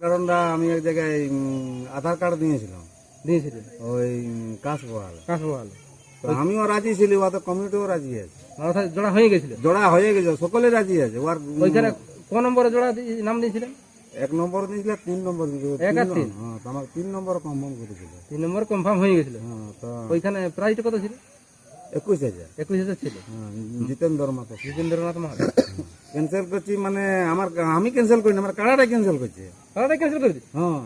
কারণটা আমি এক জায়গায় আধার কার্ড দিয়েছিলাম। দিয়েছিলেন? ওই কাশ বহাল কাশবহাল আমিও রাজি ছিলি ওর কমিটিও রাজি আছে। অর্থাৎ জোড়া হয়ে গেছিল? জোড়া হয়ে গেছে সকলে রাজি আছে। ওর ওইখানে কোন নম্বরে জোড়া নাম দিয়েছিলেন? এক নম্বর দিয়েছিল তিন নম্বর দিয়েছিল। এক আর তিন? হ্যাঁ আমার তিন নম্বর কনফার্ম করেছিল। তিন নম্বর কনফার্ম হয়ে গেছিল? হ্যাঁ তো ওইখানে প্রাইসটা কত ছিল? একুশ হাজার। একুশ হাজার ছিল? হ্যাঁ জিতেন্দ্র মাতো জিতেন্দ্রনাথ মাহাতো ক্যান্সেল করছি মানে আমার আমি ক্যান্সেল করিনি আমার কাড়াটা ক্যান্সেল করছে। তাহলে ক্যান্সেল করে হ্যাঁ।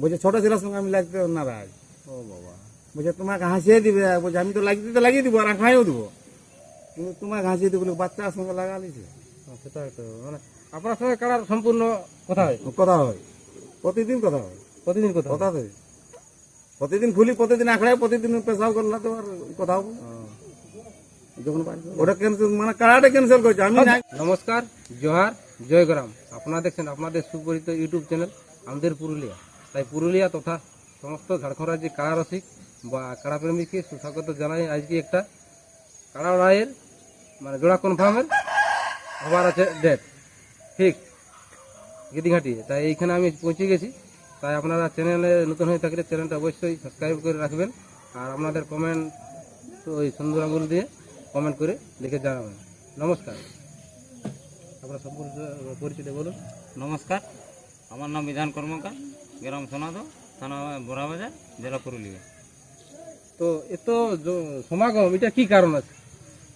বলছে ছোট ছেলের সঙ্গে আমি লাগতে নারাজ ও বাবা। বলছে তোমাকে হাসিয়ে দিবে। বলছে আমি তো লাগিয়ে দিতে লাগিয়ে দিব আর খাইও দিব। কিন্তু তোমাকে হাসিয়ে দিব বাচ্চার সঙ্গে লাগালিছে হ্যাঁ, সেটা তো মানে আপনার সঙ্গে কারার সম্পূর্ণ কথা হয়? কথা হয়। প্রতিদিন কথা হয়। প্রতিদিন কথা হয়? কথা তো প্রতিদিন ফুলি প্রতিদিন আখড়ায় প্রতিদিন পেশাও করলা তো আর কথা হব যখন ওটা ক্যান্সেল মানে কাড়াটা ক্যান্সেল করছে আমি নমস্কার জোহার জয়গ্রাম আপনারা দেখছেন আপনাদের সুপরিচিত ইউটিউব চ্যানেল আমাদের পুরুলিয়া। তাই পুরুলিয়া তথা সমস্ত ঝাড়খণ্ড রাজ্যে কাড়া রসিক বা কাড়া প্রেমীকে সুস্বাগত জানাই আজকে একটা কাড়া রায়ের মানে জোড়া কনফার্মের হবার আছে ডেট ঠিক গিদিঘাটি তাই এইখানে আমি পৌঁছে গেছি। তাই আপনারা চ্যানেলে নতুন হয়ে থাকলে চ্যানেলটা অবশ্যই সাবস্ক্রাইব করে রাখবেন। আর আপনাদের কমেন্ট ওই সুন্দর আঙুল দিয়ে কমেন্ট করে লিখে জানাবেন। নমস্কার। আপনার সম্পূর্ণ পরিচয় বলুন। নমস্কার। আমার নাম বিধান কর্মকার গ্রাম সোনাদো থানা বোরাবাজার জেলা পুরুলিয়া। তো এত সমাগম এটা কি কারণ আছে?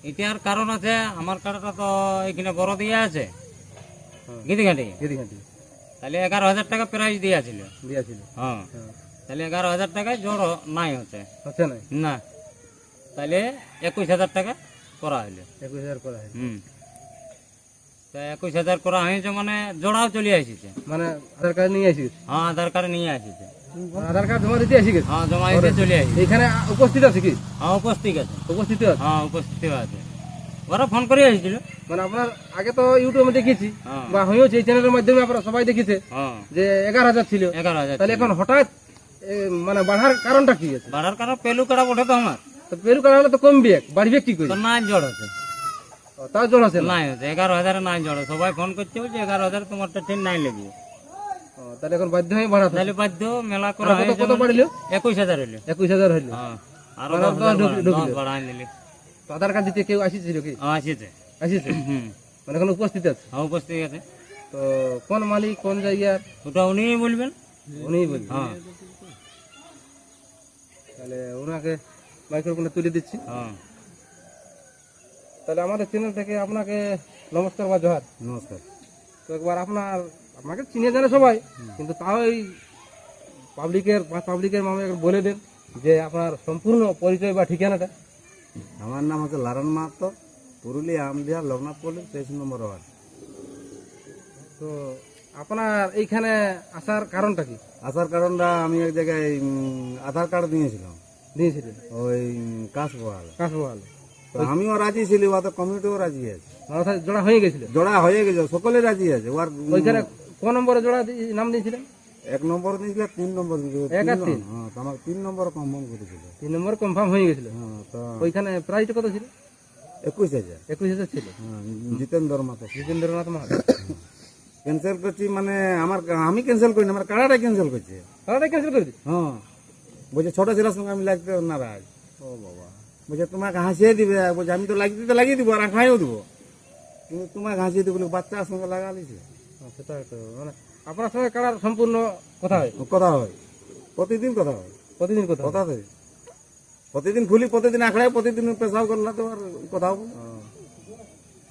এটার কারণ আছে আমার কাটাটা তো এখানে বড় দিয়ে আছে। হ্যাঁ। গিদিঘাটি গিদিঘাটি তাহলে এগারো হাজার টাকা প্রাইজ দিয়েছিল দিয়েছিল হ্যাঁ। হ্যাঁ। তাহলে এগারো হাজার টাকায় জোর নাই হচ্ছে। হচ্ছে না না। তাহলে একুশ হাজার টাকা। করা হইল। একুশ হাজার করা হুম। তা একুশ হাজার করা হয়েছে মানে জোড়াও চলে আসিছে। মানে আধার কার্ড নিয়ে আসি হ্যাঁ আধার কার্ড নিয়ে আসিছে। আধার কার্ড জমা দিতে আসি হ্যাঁ জমা দিতে চলে আসিছে। এইখানে উপস্থিত আছে কি? হ্যাঁ উপস্থিত আছে। উপস্থিত আছে? হ্যাঁ উপস্থিত আছে। ওরা ফোন করে আসছিল। মানে আপনার আগে তো ইউটিউবে দেখেছি হ্যাঁ। বা হয়েছে এই চ্যানেলের মাধ্যমে আপনারা সবাই দেখেছে হ্যাঁ। যে এগারো হাজার ছিল। এগারো হাজার তাহলে এখন হঠাৎ মানে বাড়ার কারণটা কি আছে? বাড়ার কারণ পেলু কাটা ওঠে তো আমার। তো পেরু কারণ হলে তো কমবে বাড়বে কি করে? নাই জড় আছে। তাও জল আছে নাই হচ্ছে এগারো হাজারে নাই জড় সবাই ফোন করছে বলছে এগারো হাজার তোমারটা ঠিক নাই লেগে। তাহলে এখন বাধ্য হয়ে বাড়াতে তাহলে বাধ্য মেলা করা কত কত বাড়িল? একুশ হাজার হইল। একুশ হাজার হইল। হ্যাঁ আরও বাড়া- বাড়াই তো আধার কার্ড দিতে কেউ আসিছিল কি আসিছে। আসিছে? মানে এখন উপস্থিত আছে? হ্যাঁ উপস্থিত আছে। তো কোন মালিক কোন জায়গার? ওটা উনিই বলবেন? উনিই বলবেন। হ্যাঁ। তাহলে ওনাকে মাইক্রোফোনে তুলে দিচ্ছি। হ্যাঁ। তাহলে আমাদের চ্যানেল থেকে আপনাকে নমস্কার বা জোহার। নমস্কার। তো একবার আপনার আপনাকে চিনে জানে সবাই কিন্তু তাও এই পাবলিকের বা পাবলিকের একবার বলে দেন যে আপনার সম্পূর্ণ পরিচয় বা ঠিকানাটা। আমার নাম হচ্ছে লারন মাহাতো পুরুলিয়া আমদিয়া লোকনাথ পল্লী তেইশ নম্বর ওয়ার্ড। তো আপনার এইখানে আসার কারণটা কি? আসার কারণটা আমি এক জায়গায় আধার কার্ড দিয়েছিলাম। দিয়েছিলেন? ওই কাশ বহাল কাশবহাল। তো আমিও রাজি ছিলি ওর কমিটিও রাজি আছে। জোড়া হয়ে গেছিল? জোড়া হয়ে গেছে সকলে রাজি আছে। ওর ওইখানে কোন নম্বরে জোড়া নাম দিয়েছিলেন? এক নম্বর দিয়েছিল তিন নম্বর দিয়েছিল। এক আর তিন? হ্যাঁ তো আমার তিন নম্বর কনফার্ম করেছিল তিন নম্বর কনফার্ম হয়ে গেছিল? হ্যাঁ তো ওইখানে প্রাইসটা কত ছিল? একুশ হাজার। একুশ হাজার ছিল? হ্যাঁ জিতেন্দ্র মাতো জিতেন্দ্রনাথ মাহাতো ক্যান্সেল করছি মানে আমার আমি ক্যান্সেল করিনি আমার কাড়াটা ক্যান্সেল করছে। তাহলে ক্যান্সেল করে হ্যাঁ। বলছে ছোট ছেলের সঙ্গে আমি লাগতে নারাজ ও বাবা। বলছে তোমাকে হাসিয়ে দিবে। বলছে আমি তো লাগিয়ে দিতে লাগিয়ে দিব আর খাইও দিব। কিন্তু তোমাকে হাসিয়ে দিব বাচ্চার সঙ্গে লাগালিছে হ্যাঁ, সেটা তো মানে আপনার সঙ্গে কারার সম্পূর্ণ কথা হয়? কথা হয়। প্রতিদিন কথা হয়। প্রতিদিন কথা হয়? কথা তো প্রতিদিন ফুলি প্রতিদিন আখড়ায় প্রতিদিন পেশাও করলা তো আর কথা হব।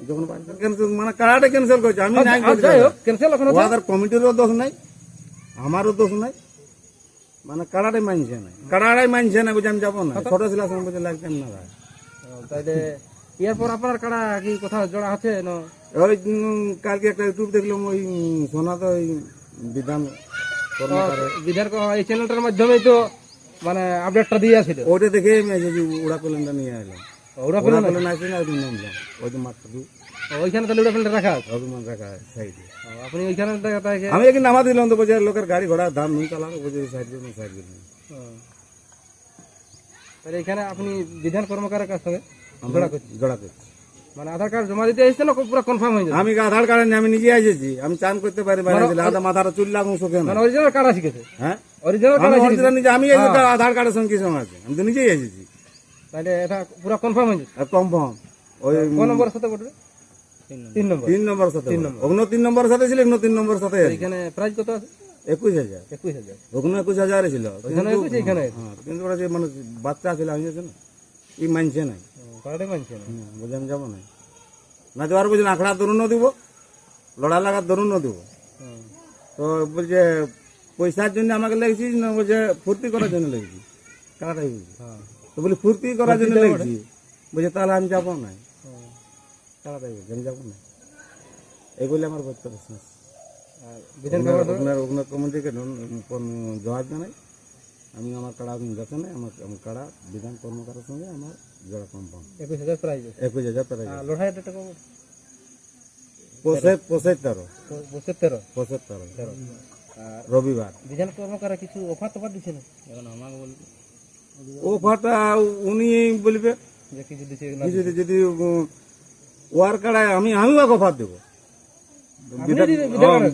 যখন cancel- মানে কাড়াটা ক্যান্সেল করছে আমি ক্যান্সেল এখন হচ্ছে। কমিটিরও দোষ নাই আমারও দোষ নাই। মানে কারাটাই মানছে না। কারাটাই মানছে না বুঝে আমি যাব না। ছোট ছিলাম সঙ্গে বুঝে লাগতাম না ভাই। তাইলে এরপর আপনার কারা কি কোথাও জোড়া আছে না? ওই কালকে একটা ইউটিউব দেখলাম ওই সোনা তো ওই বিধান বিধান এই চ্যানেলটার মাধ্যমেই তো মানে আপডেটটা দিয়ে আসে ওইটা দেখে আমি যে উড়া নিয়ে এলাম। ওরা আসছে না। ওই নামলাম ওই যে মাত্র ওইখানে তাহলে ওটা ফেলটা রাখা আছে? রাখা সাইডে আপনি ওইখানে আমি একদিন নামা দিলাম তো বলছে লোকের গাড়ি ঘোড়া দাম নুন চালানো বলছে সাইড করুন সাইড ও। তাহলে এখানে আপনি বিধান কর্মকারের কাছ থেকে জোড়া করছেন জোড়া করছি। মানে আধার কার্ড জমা দিতে এসেছে না পুরো কনফার্ম হয়ে যাবে? আমি আধার কার্ড নিয়ে আমি নিজে এসেছি। আমি চান করতে পারি বাইরে দিলে আধা মাথাটা চুল লাগুন শোকে না। মানে অরিজিনাল কার্ড আছে হ্যাঁ। অরিজিনাল কার্ড আছে নিজে আমি আধার কার্ডের সঙ্গে সঙ্গে আছে। আমি তো নিজেই এসেছি। তাহলে এটা পুরো কনফার্ম হয়ে আর কনফার্ম ওই কোন নম্বরের সাথে বটবে তিন নম্বর। তিন নম্বর সাথে অগ্ন তিন নম্বরের সাথে ছিল অগ্ন তিন নম্বরের সাথে এখানে প্রাইস কত আছে? একুশ হাজার। একুশ হাজার। অগ্ন একুশ হাজার ছিল। এখানে হ্যাঁ কিন্তু ওরা যে মানে বাচ্চা ছিল আমি না। ই মানছে নাই মানছে না। হুম, বলে যাব না। না যাওয়ার বলছেন আখড়া দরুনও দিব লড়া লাগার দরুনও দিব। তো বলছে পয়সার জন্য আমাকে লেগেছিস না বলছে ফুর্তি করার জন্য লেগেছি। কারাটাই বলছি হ্যাঁ। তো বলি ফুর্তি করার জন্য লেগেছি বলছে তাহলে আমি যাব না। কারাটাই বলছি আমি যাব না। এই বলে আমার বক্তব্য শেষ। আর বিধান সভা ওনার ওনার কমিটিকে জবাব জানাই আমি আমার কাড়া যাচ্ছে না আমার আমার কাড়া বিধান কর্মকারের সঙ্গে আমার জোড়া কম্পাউন্ড একুশ হাজার প্রাইস আছে। একুশ হাজার টাকা আর লড়াই টাকা পোষে পোষে তেরো। তেরো। পোষে তেরো। তেরো। আর রবিবার। বিধান কর্মকার কিছু অফার টফার দিচ্ছে না? এখন আমাকে বলবি। ও ফাটা উনি বলবে যদি যদি ওয়ার কাড়ায় আমি আমিও অফার দেবো।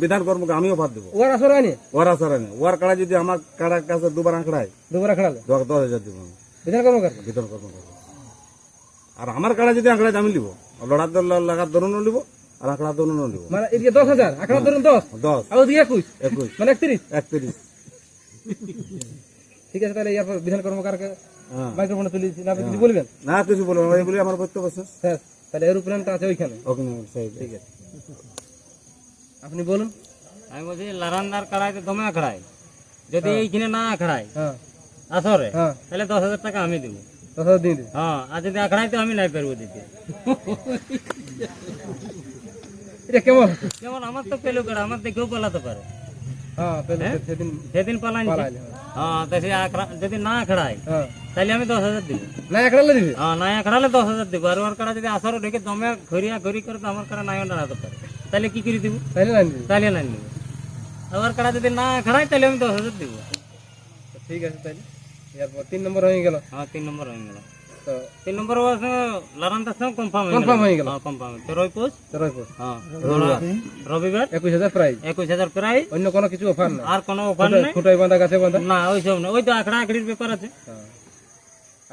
বিধান কর্মকে আমিও অফার দেবো। ওর আসর আনি? ওয়ার আসার নেই ওয়ার কাড়া যদি আমার কাড়ার কাছে দুবার আঁকড়ায় দুবার খেলালে দশ হাজার দেবো। আমি বিধান কর্মকার আর আমার কাড়া যদি আঁকড়ায় আমি নিব লড়ার লাগার দরুনও নিব আর আঁকড়া দরুনও নিব মানে এদিকে দশ হাজার আখড়া ধরুন দশ? দশ। আর ওদিকে একুশ? একুশ। মানে একত্রিশ? একত্রিশ। ঠিক আছে তাহলে ইয়ার বিধান কর্মকারকে হ্যাঁ। মাইক্রোফোনে তুলে দিচ্ছি না আপনি কিছু বলবেন? না কিছু বলব না, এই বলে আমার বক্তব্য শেষ। হ্যাঁ তাহলে এরোপ্লেনটা আছে ওইখানে। ওকে ঠিক আছে। আপনি বলুন। আমি বলছি লারান্দার কাড়াইতে দমে আখড়াই যদি এইখানে না আখড়াই হ্যাঁ। আসরে হ্যাঁ। তাহলে দশ হাজার টাকা আমি দেবো। দশ হাজার দিয়ে দিন। হ্যাঁ আর যদি আখড়াই তো আমি নাই পারব দিতে। এটা কেমন? যেমন আমার তো পেল কাড়া আমার দেখেও পালাতে পারে। হ্যাঁ সেদিন সেদিন পালাইলে, হ্যাঁ তো সে আখড়া যদি না আখড়াই হ্যাঁ তাহলে আমি দশ হাজার দিব না একড়ালে দিবে হ্যাঁ নাই আখড়ালে দশ হাজার দিব আর ওর কাড়া যদি আসরে ঢেকে দমে ঘরিয়া ঘড়ি করে তো আমার কাড়া নাই দাঁড়াতে পারে তাহলে কি করে দিব তাইলে লাইন দিবে তাহলে নাই দিব আর কাড়া যদি না আখড়াই তাহলে আমি দশ হাজার দিব ঠিক আছে তাইলে এরপর তিন নম্বর হয়ে গেল হ্যাঁ তিন নম্বর হয়ে গেল তো তিন নম্বর লারান্তার সঙ্গে কনফার্ম Confirm হয়ে গেল। হ্যাঁ কনফার্ম তেরোই পোষ? তেরোই পর হ্যাঁ রবিবার। একুশ হাজার প্রাইস একুশ হাজার প্রায়? অন্য কোনো কিছু অফার না আর কোনো অফার নেই? খুঁটাই বাঁধা গাছে বাঁধা? না ওই সব না। ওই তো আখড়া আখড়ির ব্যাপার আছে। হ্যাঁ।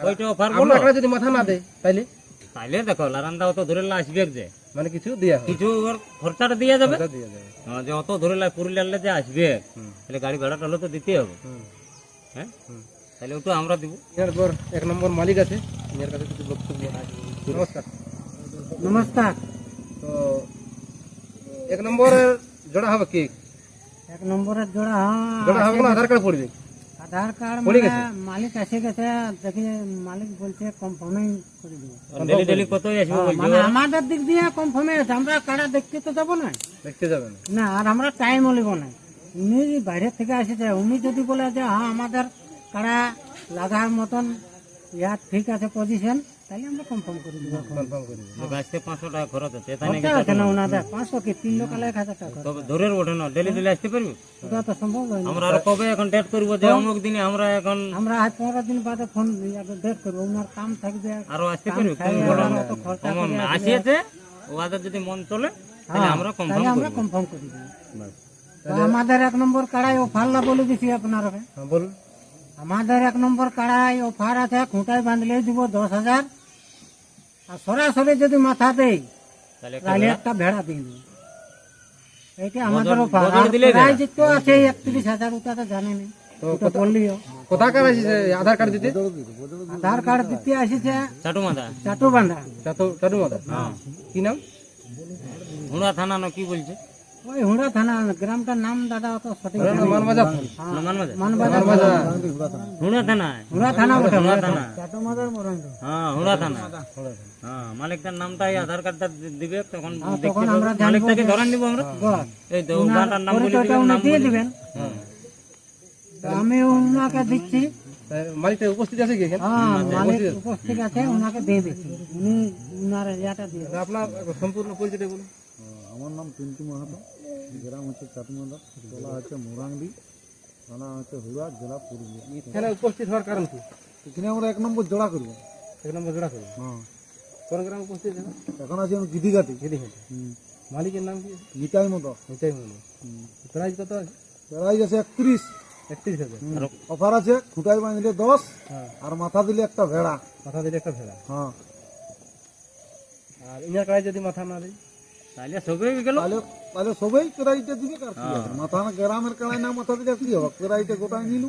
ওইটা অফার বলো। একটা যদি মাথা না দেয় তাইলে? তাইলে দেখো লারান্দা অত ধরে আসবে যে। মানে কিছু দেওয়া কিছু ওর খরচাটা দিয়ে যাবে। দিয়ে হ্যাঁ, যে অত ধরে পুরুলিয়ার যে আসবে। তাহলে গাড়ি ভাড়াটা হলে তো দিতে হবে। হ্যাঁ? তাহলে ওটা আমরা দিব। এরপর এক নম্বর মালিক আছে এর কাছে কিছু বক্তব্য নমস্কার। নমস্কার। তো এক নম্বরের জোড়া হবে কি? এক নম্বরের জোড়া হ্যাঁ, জোড়া হবে না আধার কার্ড পড়বে? আধার কার্ড মানে? মালিক এসে গেছে দেখি মালিক বলছে করে দিব। ডেলি ডেলি আসবে বলছো? মানে আমাদের দিক দিয়ে কনফার্মে আছে আমরা কারা দেখতে তো যাব না। দেখতে যাবেন না। আর আমরা টাইমও লিব না। উনি বাইরে থেকে এসেছে উনি যদি বলে যে হ্যাঁ আমাদের কারা লাগার মতন ইয়া ঠিক আছে পজিশন তাহলে আমরা কনফার্ম করে দিব কনফার্ম করে দেবেন আসতে পাঁচশো টাকা খরচ আছে তাই নাকি খরচা আছে না ওনাদের? পাঁচশো কি? তিন লোক এক হাজার টাকা তবে ধরে ওঠে না ডেলি ডেলি আসতে পারবি? ওটা তো সম্ভব হয় না আমরা আর কবে এখন ডেট করব যে অমুক দিনে আমরা এখন আমরা আজ পনেরো দিন বাদে ফোন ডেট করব। ওনার কাম থাকবে। আরও আসতে পারবি? কোন বড় আর অত খরচা করে আসিয়েছে ওদের যদি মন চলে তাহলে আমরা তাহলে কনফার্ম আমরা করব কনফার্ম করে তো আমাদের এক নম্বর কাড়াই অফার না বলে দিছি আপনার হ্যাঁ বলুন। আমাদের এক নম্বর কাড়াই অফার আছে খুঁটায় বাঁধলে দিব দশ হাজার। আর সরাসরি যদি মাথা দেই তাহলে একটা ভেড়া। দিন এইটা আমাদের অফার। দিলে তো আছে একত্রিশ হাজার ওটা তো জানেনি। আধার কার্ড দিতে? আধার কার্ড দিতে আসিছে চাটু মাথা চাটু বান্ধা চাতু চাটু মাদা কি নাম? হুড়া থানা কি বলছে? ওই হুড়া থানা গ্রামটার নাম দাদা অত সঠিক মানবাজার মানবাজার। হুড়া থানা। হুড়া থানা বটে হুড়া থানা। হ্যাঁ হুড়া থানা। হ্যাঁ মালিকটার নামটা এই আধার কার্ডটা দিবে তখন তখন আমরা মালিকটাকে ধরান দিব আমরা। এই তো ওনাটার নাম বলে দিবেন নাম দিয়ে দিবেন। আমি ওনাকে দিচ্ছি। মালিকটা উপস্থিত আছে কি হ্যাঁ মালিক উপস্থিত আছে। ওনাকে দিয়ে দিচ্ছি। উনি ওনার ইয়াটা দিয়ে আপনার সম্পূর্ণ পরিচয়টা বলুন। আমার নাম পিন্টু মাহাতো। গ্রাম হচ্ছে চাটমাদা তোলা হচ্ছে মোরাংডি থানা হচ্ছে হুড়া জেলা পুরুলিয়া। এখানে উপস্থিত হওয়ার কারণ কি? এখানে আমরা এক নম্বর জোড়া করব। এক নম্বর জোড়া করব? হ্যাঁ। কোন গ্রামে পৌঁছেছে এখন? আছি আমি গিদিঘাটি গিদিঘাটি মালিকের নাম কি? নিতাই মতো এটাই মনে প্রাইস কত আছে? প্রাইস আছে একত্রিশ। একত্রিশ হাজার। অফার আছে খুঁটাই বাঁধলে দশ হ্যাঁ। আর মাথা দিলে একটা ভেড়া। মাথা দিলে একটা ভেড়া। হ্যাঁ। আর ইনার কাড়াই যদি মাথা না দেয়? তাহলে সবে গেল। তাহলে তাহলে সবাই কেরাইটা দিবে কার কি হবে? মাথা না গ্রামের কাড়াই না মাথা দিলে কি হবে? কেরাইটা গোটাই নিল।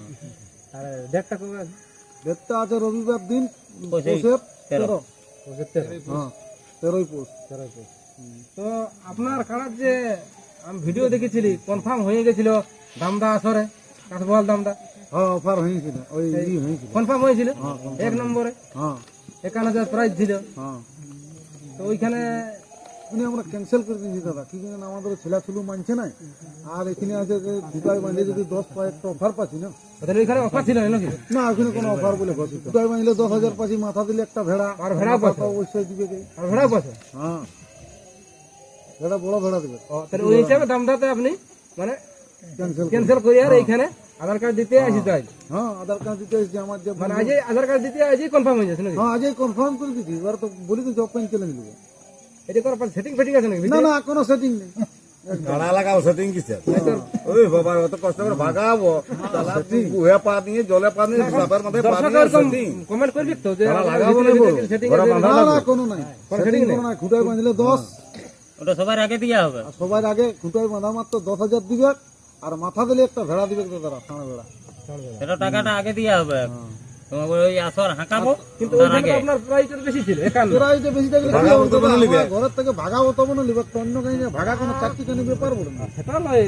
আর ডেটটা কবে আছে আছে রবিবার দিন পৌষের পৌষের তেরো। তেরো। তেরো হ্যাঁ তেরোই পৌষ তেরোই পৌষ। তো আপনার কাড়ার যে আমি ভিডিও দেখেছিলি কনফার্ম হয়ে গেছিল দামদা আসরে কাঠবহাল দামদা? হ্যাঁ অফার হয়েছিল ওই হয়েছিল। কনফার্ম হয়েছিল? হ্যাঁ এক নম্বরে? হ্যাঁ। একান্ন হাজার প্রাইস ছিল। হ্যাঁ। তো ওইখানে এখানে আমরা ক্যান্সেল করে দিয়েছি দাদা। কি জানেন আমাদের ছেলা ছুলু মানছে না আর এখানে আছে যে দুটাই বাঁধলে যদি দশ একটা অফার পাচ্ছি না তাহলে অফার ছিল না নাকি? না ওখানে কোনো অফার বলে দুটাই বাঁধলে দশ হাজার পাচ্ছি মাথা দিলে একটা ভেড়া আর ভেড়া পাচ্ছে। অবশ্যই দিবে আর ভেড়া পাশে হ্যাঁ। ভেড়া বড় ভেড়া দিবে। তাহলে ওই হিসাবে দামদাতে আপনি মানে ক্যান্সেল করি। আর এইখানে আধার কার্ড দিতে আসি তো হ্যাঁ আধার কার্ড দিতে আমার যে মানে আজই আধার কার্ড দিতে আজই কনফার্ম হয়ে যাচ্ছে নাকি? হ্যাঁ আজই কনফার্ম করে দিচ্ছি এবার তো বলি দিচ্ছি অপেন চ্যালেঞ্জ নেব এটা করার সেটিং ফেটিং আছে নাকি না না কোনো সেটিং নেই। কাড়া লাগাও সেটিং কিসে? ওই বাবা অত কষ্ট করে ভাগাবো। গুহে পা দিয়ে জলে পা দিয়ে সাপের মাথায় পা দিয়ে কমেন্ট করবি তো যে লাগাবো না সেটিং ঘোড়া বাঁধা না না কোনো নাই। সেটিং কোনো নাই খুঁটাই বাঁধলে দশ। ওটা সবার আগে দেওয়া হবে। আর সবার আগে খুঁটাই বাঁধা মাত্র দশ হাজার দিবে। আর মাথা দিলে একটা ভেড়া দিবে দাদা সামনে ভেড়া। সেটা টাকাটা আগে দেওয়া হবে। তোমাকে ওই আসর হাঁকাবো কিন্তু তার ওইখানে আগে। তো আপনার প্রাইসটা বেশি ছিল একান্ন প্রাইসটা বেশি থাকলে কি ভাগাবো হবে তো দাদা? বলে নিবে। আমরা ঘরের থেকে ভাগাবো তবে না লিবে অন্য কাহিনী ভাগা কোনো চারটি কানি ব্যাপার বলে না। সেটা নয়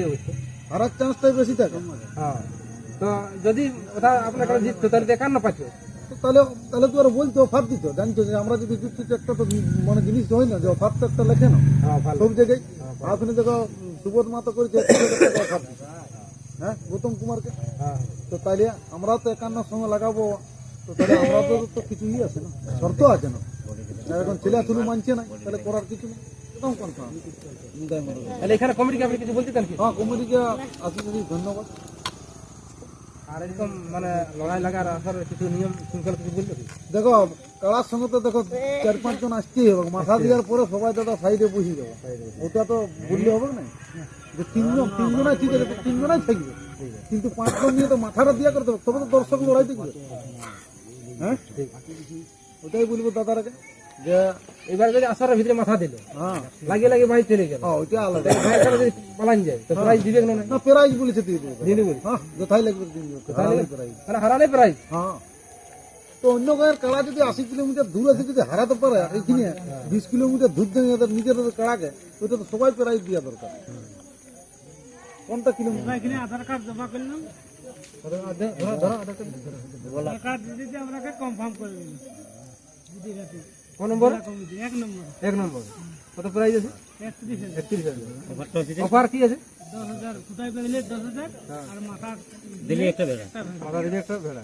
হারার চান্সটাই বেশি থাকে। হ্যাঁ তো যদি ওটা আপনার কাছে জিততো তাহলে তো একান্ন পাচ্ছ তাহলে তাহলে তো আর বলতো অফার দিত জানতো যে আমরা যদি যুক্তি একটা তো মানে জিনিস হয় না যে অফার তো একটা লেখে না। হ্যাঁ সব জায়গায় আপনি দেখো সুবোধ মাতো করেছে অফার দিচ্ছে হ্যাঁ গৌতম কুমারকে? হ্যাঁ তো তাহলে আমরা তো একান্ন সঙ্গে লাগাবো। তো তাহলে আমরা তো তো কিছু ইয়ে আছে না? শর্ত আছে না? এখন ছেলে শুধু মানছে না তাহলে করার কিছু নেই। এখানে কমিটিকে আপনি কিছু বলতে চান কি? হ্যাঁ কমিটিকে আসি যদি ধন্যবাদ। আর এরকম মানে লড়াই লাগার আসার কিছু নিয়ম দেখো, কালার সঙ্গে তো দেখো, চার পাঁচ জন আসতেই হবে। মাথা দেওয়ার পরে সবাই দাদা সাইডে বসে যাব ওটা তো বললে হবে না। যে তিনজন, তিনজনাই ঠিক আছে তিনজনাই থাকবে। কিন্তু পাঁচজন নিয়ে তো মাথাটা দিয়া করতে হবে তবে তো দর্শক লড়াই দেখবে হ্যাঁ? ওটাই বলব দাদারাকে যে এবার যদি আসার ভিতরে মাথা দিল হ্যাঁ। লাগিয়ে লাগিয়ে বাড়ি চলে গেল। হ্যাঁ ওইটা আলাদা। যদি পালান যায় তো প্রাইজ দিবে না? না প্রাইজ বলেছে দিয়ে দেবো দিয়ে হ্যাঁ লাগবে দিয়ে প্রাইজ। মানে হারালে প্রাইজ। হ্যাঁ। তো অন্য গায়ের কাড়া যদি আশি কিলোমিটার দূর আছে যদি হারাতে পারে এইখানে বিশ কিলোমিটার দূর এদের নিজের কাড়াকে ওইটা তো সবাই প্রাইজ দেওয়া দরকার। কোনটা কিলোমিটার? এখানে আধার কার্ড জমা করলাম। আধার কার্ড কনফার্ম করে দিলাম কোন নম্বর? এক নম্বর এক নম্বর। কত প্রাইজ আছে? একত্রিশ হাজার। অফার কি আছে? দশ হাজার। কোথায় পেলে দশ হাজার? আর মাথা দিলি একটা ভেড়া। মাথা দিলে একটা ভেড়া।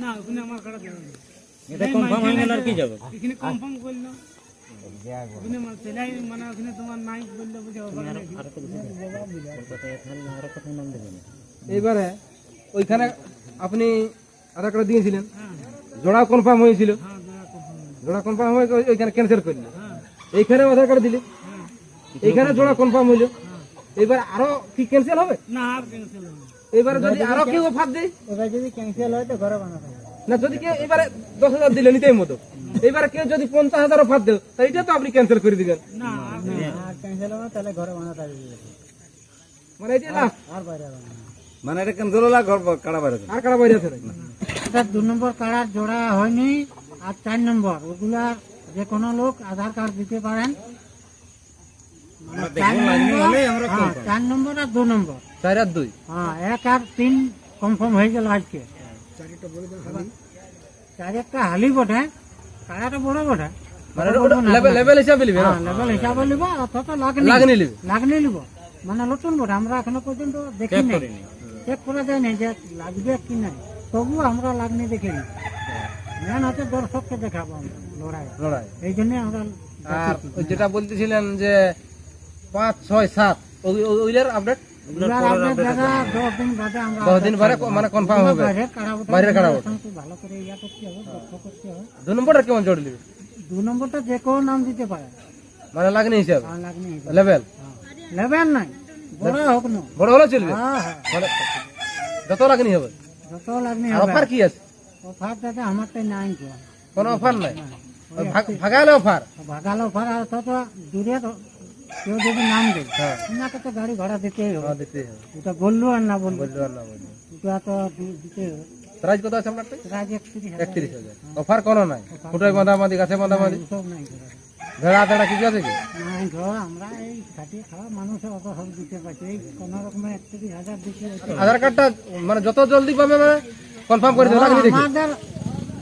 না ওখানে আমার কাটা দেবে এটা কনফার্ম হয়ে গেল আর কি যাবে? এখানে কনফার্ম করলাম ওখানে মানে সেলাই মানে ওখানে তোমার নাই বললে বুঝে। এইবারে ওইখানে আপনি আধার কার্ড দিয়েছিলেন জোড়া কনফার্ম হয়েছিল। হ্যাঁ। জোড়া কনফার্ম হয়ে ওইখানে ক্যান্সেল করলেন হ্যাঁ এইখানে আধার কার্ড দিলে। এইখানে জোড়া কনফার্ম হইল। এবার আরও কি ক্যান্সেল হবে? না ক্যান্সেল হবে এবারে যদি আরও কেউ অফার দেয়? এবার যদি ক্যান্সেল হয় তো ঘরে বানাতে না যদি কেউ এবারে দশ হাজার দিলে নিতেই মতো। এবারে কেউ যদি পঞ্চাশ হাজার অফার দেয় তাহলে এটা তো আপনি ক্যান্সেল করে দিবেন। না ক্যান্সেল হবে তাহলে ঘরে বানাতে হবে। মানে এটা লাস্ট আর বাইরে মানে এটা ক্যান্সেল হলো ঘর কাড়া বাইরে আর কারা বাইরে আছে? নাকি? দু নম্বর কার্ড জোড়া হয়নি। আর চার নম্বর ওগুলা যে কোনো লোক আধার কার্ড দিতে পারেন। চার নম্বর হ্যাঁ, চার নম্বর আর দু নম্বর। চার আর দুই? হ্যাঁ এক আর তিন কনফার্ম হয়ে গেল আজকে। চার একটা হালি বটে কাড়াটা বড় বটে। মানে লেভেল লেভেল হিসাবে নিবে লেভেল হিসাবে নিব অথচ লাগনি। লাগনি নিবে নতুন বটে আমরা এখনও পর্যন্ত দেখি নাই চেক করা যায় যে লাগবে কি নাই। তবু আমরা লাগনি দেখে নিই। মেন হচ্ছে দর্শককে দেখাবো লড়াই। লড়াই। এই জন্য আমরা আর যেটা বলতেছিলেন যে পাঁচ ছয় সাত ওই- ওই- আপডেট মানে ইয়া কেমন দিবি দু নম্বরটা যে কোনো নাম দিতে পারে। মানে লাগনি হিসাবে? লাগনি লেভেল নাই বড় হোক না। বড় হলে চলবে? হ্যাঁ হ্যাঁ। মানে যত লাগনি হবে। যত লাগনি অফার কি আছে? অফার দাদা আমারটাই নাই তো কোনো অফার নাই? ভাগালে অফার? ভাগালো অফার আর তত দূরে তো কেউ যদি নাম দেয় হ্যাঁ। ওনাকে তো গাড়ি ভাড়া দিতেই হবে। দিতেই হবে। ওটা বলল আর না বলল। বলল আর না বলল। ওটা তো দিতেই হবে। প্রাইস কত আছে আপনার রাজ একত্রিশ হাজার। অফার কোনো নাই? ফুটাই বাঁধামাদি গাছে সব নাই ভেড়া তেড়া কিছু আছে কি? নাই ঘর আমরা এই খাটিয়ে খাওয়া মানুষ অত সব দিতে পারছি। এই কোনো রকমের একত্রিশ হাজার দিতে আধার কার্ডটা মানে যত জলদি পাবে মানে কনফার্ম করে দেবে আমাদের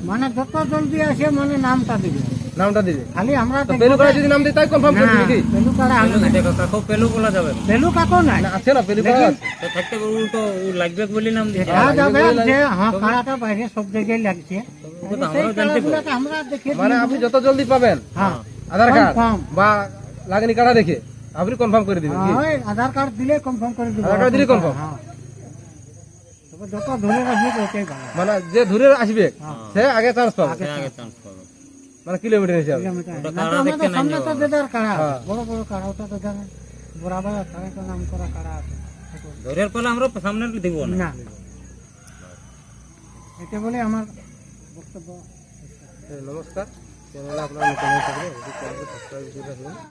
মানে যত জলদি আসে মানে নামটা দিবে। নামটা দিবে। খালি আমরা তো পেলু যদি নাম দিই তাই কনফার্ম করে দিবে কি পেলু কাড়া আগে দেখো কাকু পেলু বলা যাবে পেলু কাকো নাই। না, আছে না পেলু তো থাকতে উল্টো ও লাগবে বলে নাম দিয়েছে। দেখা যাবে যে হ্যাঁ কাড়াটা বাইরে সব জায়গায় লাগছে। আমরা দেখে মানে আপনি যত জলদি পাবেন হ্যাঁ আধার কার্ড বা লাগনি কার্ডা দেখে আপনি কনফার্ম করে দিবেন কি? হ্যাঁ, আধার কার্ড দিলে কনফার্ম করে দিব। আধার কার্ড দিলে? হ্যাঁ। তবে যত ধরে রাখবে ওটাই ভালো মানে যে দূরে আসবে সে আগে চান্স পাবে আগে চান্স পাবে মানে কিলোমিটার হিসাবে কিলোমিটার না তো আমাদের সামনে তো দেদার কাড়া হ্যাঁ। বড় বড় কাড়া ওটা তো জানেন বরাবর কাড়া তো নাম করা কাড়া আছে ধরের পরে আমরা সামনে দিব না না এটা বলে আমার বক্তব্য নমস্কার চ্যানেলে আপনার নতুন হয়ে থাকলে অবশ্যই চ্যানেলকে সাবস্ক্রাইব করে রাখবেন